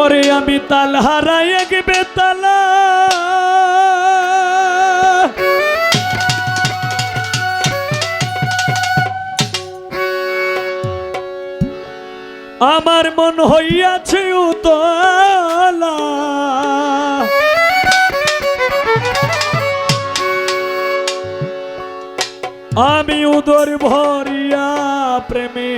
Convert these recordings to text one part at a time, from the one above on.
ওরে আমি তাল হারাই এক বেতালা। আমার মন হইয়াছে আমি উদর ভরিয়া প্রেমে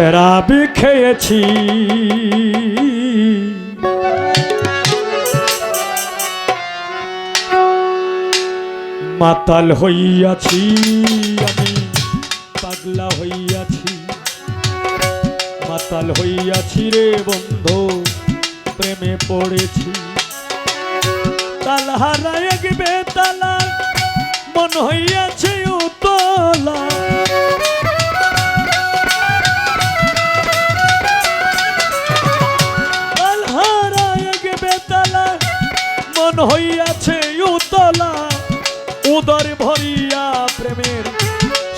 শরাবি খেয়েছি। মাতাল হইয়াছি আমি, পাগলা হইয়াছি। মাতাল হইয়াছি রে বন্ধু, প্রেমে পড়েছি। তাল হারায় গিবে তালা মন হইয়াছে উদর ভরিয়া প্রেমের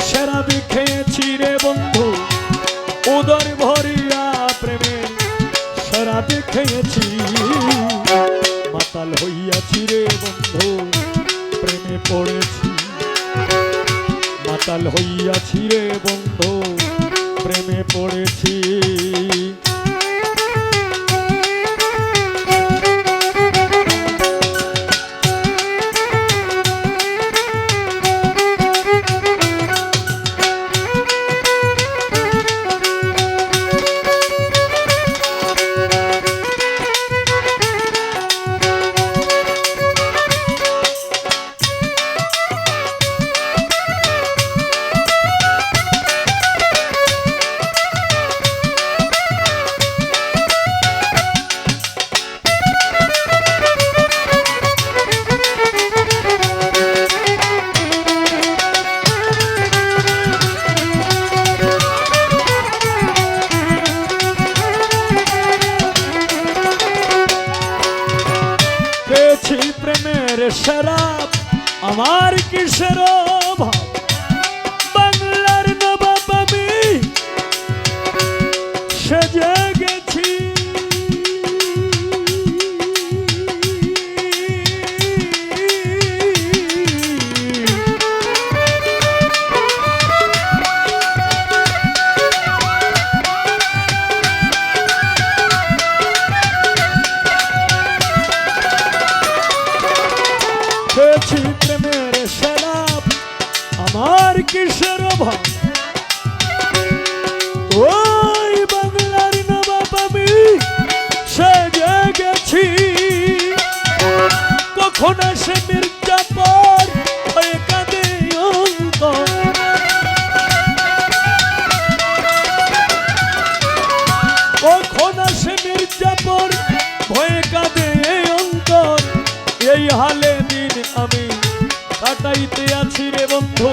সেরা খেয়েছি রে বন্ধু। উদর ভরিয়া প্রেমের সেরা খেয়েছি। মাতাল হইয়াছি রে বন্ধু, প্রেমে পড়েছি। মাতাল হইয়াছি রে বন্ধু, প্রেমে পড়েছি। শরাব আমার কিসের অভাব? বাংলার নবাব আমি। সেজে কিসের অভাব? ওই বাংলার নবাব আমি সেজে গেছি। কখন আসে মির্জাপুর হয়ে কাঁদে কখন আসে মির্জাপুর ভয়ে কাঁদে অন্তর। এই হালে দিন আমি কাটাইতে আছি রে বন্ধু।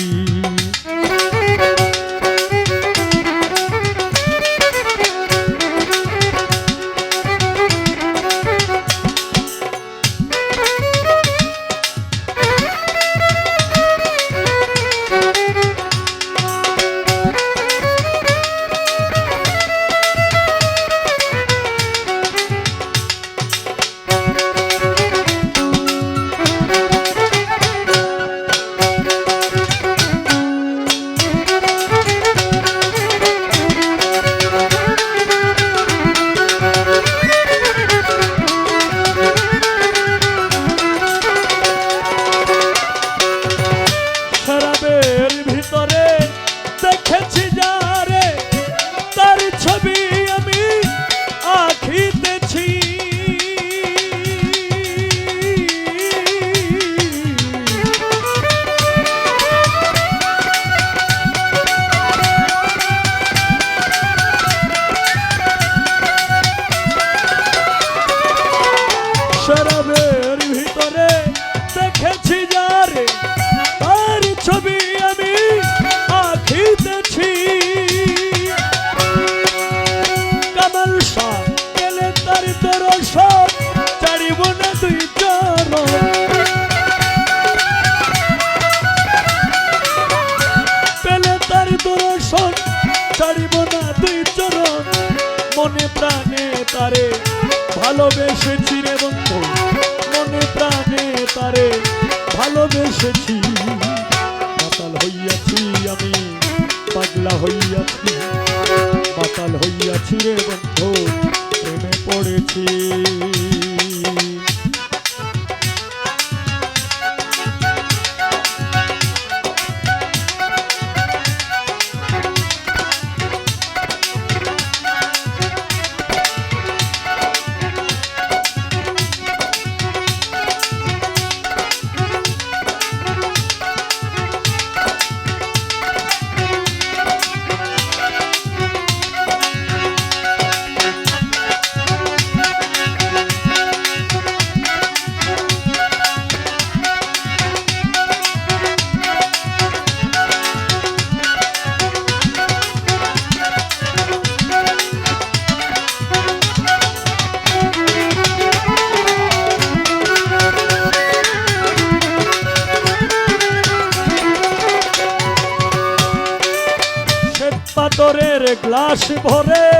দর্শন, ছাড়িব না দুই চরণ। মনে প্রাণে তারে ভালোবেসেছি রে বন্ধু। মনে প্রাণে তারে ভালোবেসেছি। মাতাল হইয়াছি আমি, পাগলা হইয়াছি। মাতাল হইয়াছি রে বন্ধু, প্রেমে পড়েছি। গ্লাস ভরে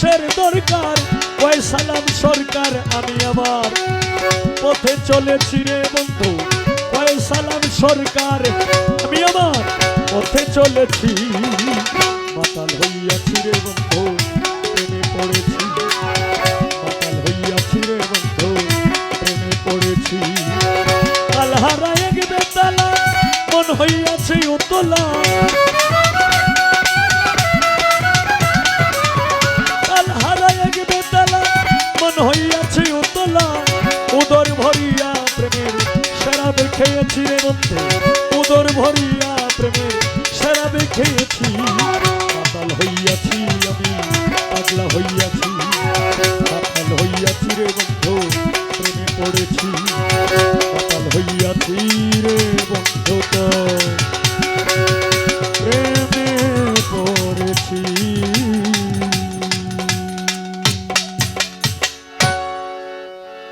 কিসের দরকার, ওই সালাম সরকার, আমি আমার পথে চলেছি রে বন্ধু। ওই সালাম সরকার, আমি আমার পথে চলেছি। মাতাল হইয়াছি রে বন্ধু, প্রেমে পড়েছি। মাতাল হইয়াছি রে বন্ধু, প্রেমে পড়েছি। কাল হারায় গেবে তালা মন হইয়াছে উতলা। খেয়েছি রে বন্ধু, উদর ভরিয়া প্রেমে শরাব খেয়েছি পাতাল হইয়াছি আমি, পাগলা হইয়াছি, পাতাল হইয়াছি রে বন্ধু, প্রেমে পড়েছি।